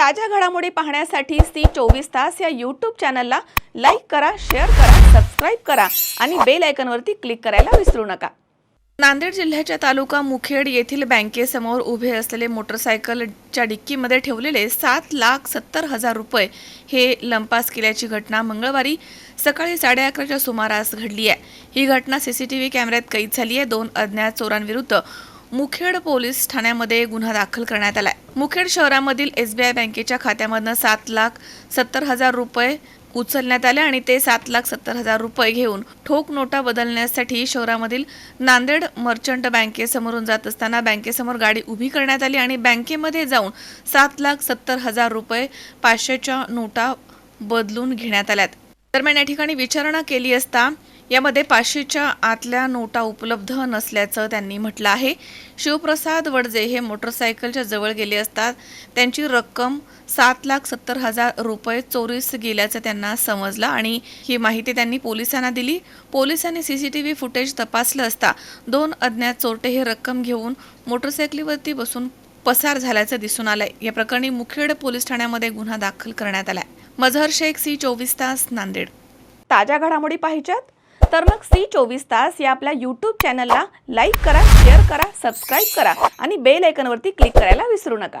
ताज्या घडामोडी पाहण्यासाठी सी चोवीस तास या यूट्यूब चॅनलला लाईक करा शेअर करा सबस्क्राईब करा आणि बेल आयकनवरती क्लिक करायला विसरू नका. नांदेड जिल्ह्याच्या तालुका मुखेड येथील बँकेसमोर उभे असलेले मोटरसायकलच्या डिक्कीमध्ये ठेवलेले सात लाख सत्तर हजार रुपये हे लंपास केल्याची घटना मंगळवारी सकाळी साडे अकराच्या सुमारास घडली आहे. ही घटना सीसीटीव्ही कॅमेऱ्यात कैद झाली आहे. दोन अज्ञात चोरांविरुद्ध मुखेड पोलीस ठाण्यामध्ये गुन्हा दाखल करण्यात आलाय मुखेड शहरामधील एस बी आय बँकेच्या खात्यामधनं सात लाख सत्तर हजार रुपये उचलण्यात आले आणि ते सात लाख सत्तर हजार रुपये घेऊन ठोक नोटा बदलण्यासाठी शहरामधील नांदेड मर्चंट बँकेसमोरून जात असताना बँकेसमोर गाडी उभी करण्यात आली आणि बँकेमध्ये जाऊन सात लाख सत्तर हजार रुपये पाचशेच्या नोटा बदलून घेण्यात आल्यात. दरम्यान या ठिकाणी विचारणा केली असता यामध्ये पाचशेच्या आतल्या नोटा उपलब्ध नसल्याचं त्यांनी म्हटलं आहे. शिवप्रसाद वडजे हे मोटरसायकलच्या जवळ गेले असतात. त्यांची रक्कम सात लाख सत्तर हजार रुपये चोरीस गेल्याचं त्यांना समजलं आणि ही माहिती त्यांनी पोलिसांना दिली. पोलिसांनी C C T V footage तपासलं असता दोन अज्ञात चोरटे हे रक्कम घेऊन मोटरसायकलीवरती बसून पसार झाल्याचं दिसून आलंय. या प्रकरणी मुखेड पोलीस ठाण्यामध्ये गुन्हा दाखल करण्यात आलाय. मझहर शेख सी चोवीस तास नांदेड. ताज्या घडामोडी पाहिजेत? तर मग सी चोवीस तास या आपल्या यूट्यूब चॅनलला लाईक करा शेअर करा सबस्क्राईब करा आणि बेल आयकनवरती क्लिक करायला विसरू नका.